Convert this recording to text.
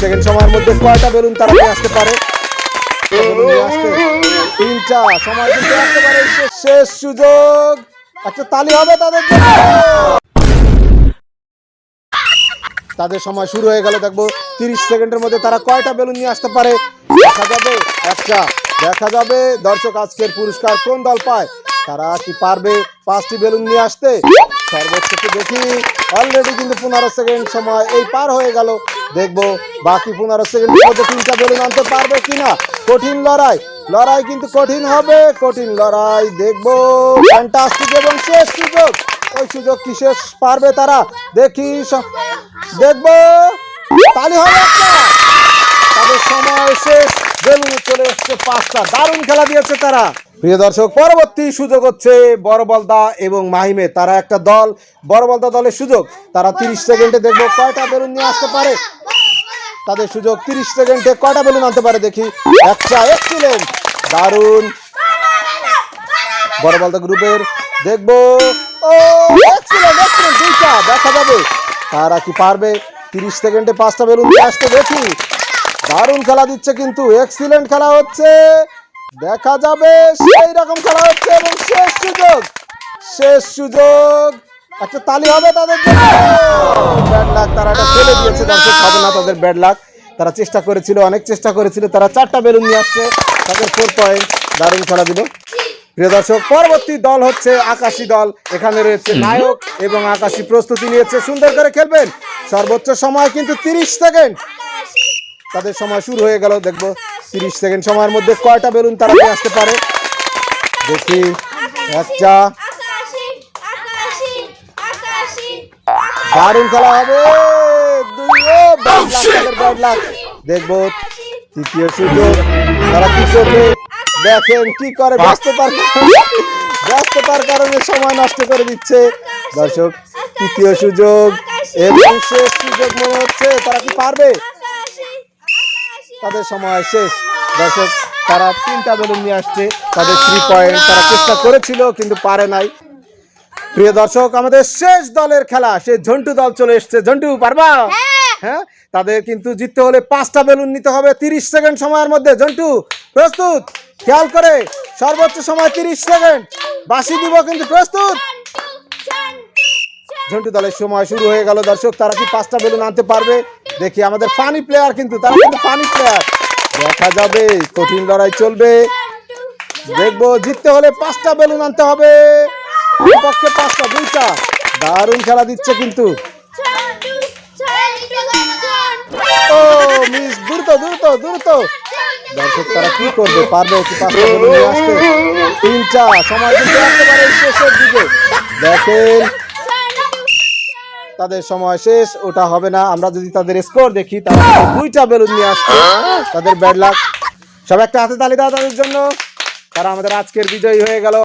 Second সময়ের মধ্যে কয়টা বেলুন তারা নিয়ে আসতে পারে? আসতে? তিনটা। সময় কিন্তু একেবারে শেষ- শেষ সুযোগ। তালি হবে তাদের জন্য। তাদের সময় শুরু হয়ে গেল, দেখব তিরিশ সেকেন্ডের মধ্যে তারা কয়টা বেলুন নিয়ে আসতে পারে? দেখা যাবে, একটা। দেখা যাবে, দর্শক আজকের পুরস্কার কোন দল পায়? তারা কি পারবে পাঁচটি বেলুন নিয়ে আসতে? সর্বোচ্চ তো দেখি অলরেডি কিন্তু পনেরো সেকেন্ড সময় এই পার হয়ে গেল। দেখব বাকি পনেরো সেকেন্ডের মধ্যে তিনটা বেলুন আনতে পারবে কিনা। কঠিন লড়াই লড়াই কিন্তু কঠিন হবে, কঠিন লড়াই দেখব। ফ্যান্টাস্টিক এবং শেষ সুযোগ। ওই সুযোগ কি শেষ পারবে তারা? দেখি দেখব। তালি হবে তাদের সময় শেষ। বেলুন চলে এসছে পাঁচটা। দারুণ খেলা দিয়েছে তারা। প্রিয় দর্শক, পরবর্তী সুযোগ হচ্ছে বড়বলদা এবং মাহিমে। তারা একটা দল, বড়বলদা দলের সুযোগ। তারা তিরিশ সেকেন্ডে দেখব কয়টা বেলুন নিয়ে আসতে পারে। তাদের সুযোগ তিরিশ সেকেন্ডে কয়টা বেলুন আনতে পারে দেখি। একটা এক্সিলেন্ট দারুণ। বড়বলদা গ্রুপের দেখব। ও দেখা যাবে। তারা কি পারবে? তিরিশ সেকেন্ডে পাঁচটা বেলুন নিয়ে আসতে দেখি। দারুণ খেলা দিচ্ছে কিন্তু এক্সিলেন্ট খেলা হচ্ছে। দেখা যাবে সেই রকম খেলা হচ্ছে এবং শেষ সুযোগ। শেষ সুযোগ। একটা তালি হবে তাদের জন্য। ব্যাড লাক তারা এটা ফেলে দিয়েছে দর্শক হবে না তাদের ব্যাড লাক তারা চেষ্টা করেছিল অনেক চেষ্টা করেছিল। তারা চারটা বেলুন নিয়ে আসছে তাদের ফোর পয়েন্ট দারুণ খেলা দিল। প্রিয় দর্শক পরবর্তী দল হচ্ছে আকাশী দল। এখানে রয়েছে নায়ক এবং আকাশী প্রস্তুতি নিয়েছে। সুন্দর করে খেলবেন। সর্বোচ্চ সময় কিন্তু তিরিশ সেকেন্ড। তাদের সময় শুরু হয়ে গেল দেখব। তিরিশ সেকেন্ড সময়ের মধ্যে কয়টা বেলুন তারা নিয়ে আসতে পারে? দেখি একটা। দারুণ খেলা হবে। লাক দেখব তৃতীয় সুযোগ। তারা কি করবে? দেখেন কি করে ব্যস্ততার ব্যস্ততার কারণে সময় নষ্ট করে দিচ্ছে। দর্শক তৃতীয় সুযোগ। এবং শেষ সুযোগ মনে হচ্ছে। তারা কি পারবে? তাদের সময় শেষ। দর্শক তারা তিনটা বেলুন নিয়ে আসছে। তাদের থ্রি পয়েন্ট তারা চেষ্টা করেছিল কিন্তু পারে নাই। প্রিয় দর্শক আমাদের শেষ দলের খেলা। সে ঝন্টু দল চলে এসছে। ঝন্টু পারবা? হ্যাঁ। তাদের কিন্তু জিততে হলে পাঁচটা বেলুন নিতে হবে। তিরিশ সেকেন্ড সময়ের মধ্যে। ঝন্টু প্রস্তুত? খেয়াল করে। সর্বোচ্চ সময় তিরিশ সেকেন্ড। বাসি দিব কিন্তু প্রস্তুত। ঝন্টু দলের সময় শুরু হয়ে গেল। দর্শক তারা কি পাঁচটা বেলুন আনতে পারবে? দেখি আমাদের ফানি প্লেয়ার কিন্তু, তারা কিন্তু ফানি প্লেয়ার দেখা যাবে, কঠিন লড়াই চলবে। দেখব, জিততে হলে পাঁচটা বেলুন আনতে হবে। পক্ষে পাঁচটা, দুইটা। দারুণ খেলা দিচ্ছে কিন্তু। দেখেন তাদের সময় শেষ, ওটা হবে না। আমরা যদি তাদের স্কোর দেখি, তাহলে দুইটা বেলুন নিয়ে আসছে। তাদের ব্যাড লাক সব একটা হাতে তালি দাও তাদের জন্য। তারা আমাদের আজকের বিজয়ী হয়ে গেল।